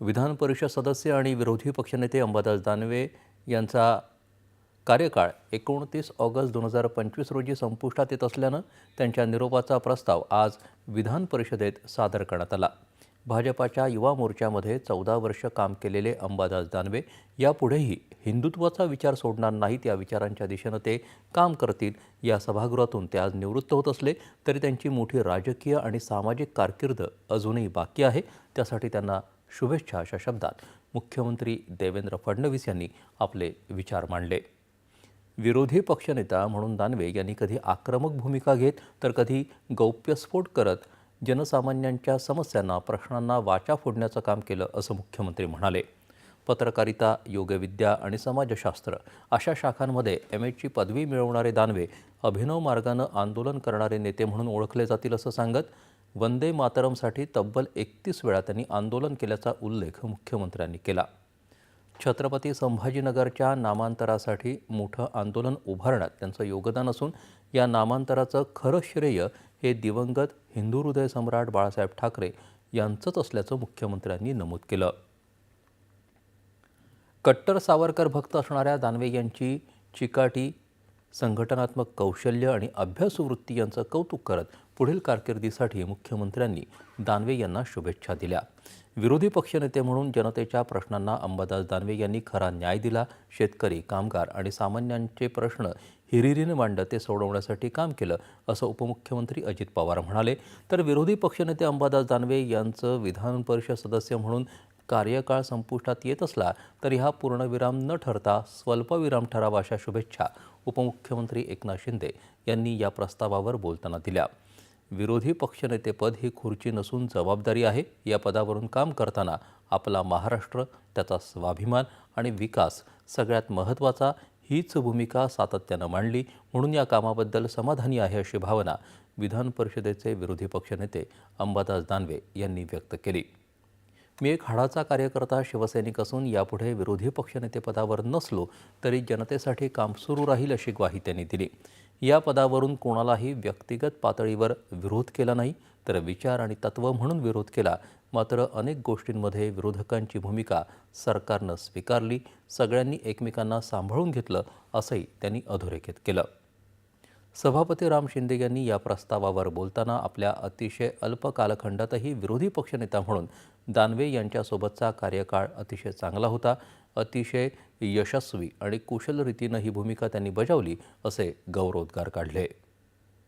विधान परिषद सदस्य आणि विरोधी पक्षनेते अंबादास दानवे यांचा कार्यकाळ एकोणतीस ऑगस्ट दोन हजार पंचवीस रोजी संपुष्टात येत असल्यानं त्यांच्या निरोपाचा प्रस्ताव आज विधान परिषदेत सादर करण्यात आला. भाजपाच्या युवा मोर्चामध्ये चौदा वर्ष काम केलेले अंबादास दानवे यापुढेही हिंदुत्वाचा विचार सोडणार नाहीत या विचारांच्या दिशेनं ते काम करतील या सभागृहातून ते आज निवृत्त होत असले तरी त्यांची मोठी राजकीय आणि सामाजिक कारकीर्द अजूनही बाकी आहे. त्यासाठी त्यांना शुभेच्छा अशा शब्दात मुख्यमंत्री देवेंद्र फडणवीस यांनी आपले विचार मांडले. विरोधी पक्षनेता म्हणून दानवे यांनी कधी आक्रमक भूमिका घेत तर कधी गौप्यस्फोट करत जनसामान्यांच्या समस्यांना प्रश्नांना वाचा फोडण्याचं काम केलं असं मुख्यमंत्री म्हणाले. पत्रकारिता योगविद्या आणि समाजशास्त्र अशा शाखांमध्ये एम एची पदवी मिळवणारे दानवे अभिनव मार्गानं आंदोलन करणारे नेते म्हणून ओळखले जातील असं सांगत वंदे मातरमसाठी तब्बल एकतीस वेळा त्यांनी आंदोलन केल्याचा उल्लेख मुख्यमंत्र्यांनी केला. छत्रपती संभाजीनगरच्या नामांतरासाठी मोठं आंदोलन उभारण्यात त्यांचं योगदान असून या नामांतराचं खरं श्रेय हे दिवंगत हिंदू हृदय सम्राट बाळासाहेब ठाकरे यांचंच असल्याचं मुख्यमंत्र्यांनी नमूद केलं. कट्टर सावरकर भक्त असणाऱ्या दानवे यांची चिकाटी संघटनात्मक कौशल्य आणि अभ्यासवृत्ती यांचं कौतुक करत पुढील कारकिर्दीसाठी मुख्यमंत्र्यांनी दानवे यांना शुभेच्छा दिल्या. विरोधी पक्षनेते म्हणून जनतेच्या प्रश्नांना अंबादास दानवे यांनी खरा न्याय दिला. शेतकरी कामगार आणि सामान्यांचे प्रश्न हिरिरीने मांडत ते सोडवण्यासाठी काम केलं असं उपमुख्यमंत्री अजित पवार म्हणाले. तर विरोधी पक्षनेते अंबादास दानवे यांचं विधान परिषद सदस्य म्हणून कार्यकाळ संपुष्टात येत असला तरी हा पूर्णविराम न ठरता स्वल्पविराम ठरावा अशा शुभेच्छा उपमुख्यमंत्री एकनाथ शिंदे यांनी या प्रस्तावावर बोलताना दिल्या. विरोधी पक्षनेतेपद ही खुर्ची नसून जबाबदारी आहे. या पदावरून काम करताना आपला महाराष्ट्र त्याचा स्वाभिमान आणि विकास सगळ्यात महत्त्वाचा हीच भूमिका सातत्यानं मांडली. म्हणून या कामाबद्दल समाधानी आहे अशी भावना विधान परिषदेचे विरोधी पक्षनेते अंबादास दानवे यांनी व्यक्त केली. मी एक हाडाचा कार्यकर्ता शिवसैनिक असून यापुढे विरोधी पक्षनेतेपदावर नसलो तरी जनतेसाठी काम सुरू राहील अशी ग्वाही त्यांनी दिली. या पदावरून कोणालाही व्यक्तिगत पातळीवर विरोध केला नाही तर विचार आणि तत्त्व म्हणून विरोध केला. मात्र अनेक गोष्टींमध्ये विरोधकांची भूमिका सरकारनं स्वीकारली सगळ्यांनी एकमेकांना सांभाळून घेतलं असंही त्यांनी अधोरेखित केलं. सभापती राम शिंदे यांनी या प्रस्तावावर बोलताना आपल्या अतिशय अल्प कालखंडातही विरोधी पक्षनेता म्हणून दानवे यांच्यासोबतचा कार्यकाळ अतिशय चांगला होता अतिशय यशस्वी आणि कुशल रीतीनं ही भूमिका त्यांनी बजावली असे गौरवोद्गार काढले.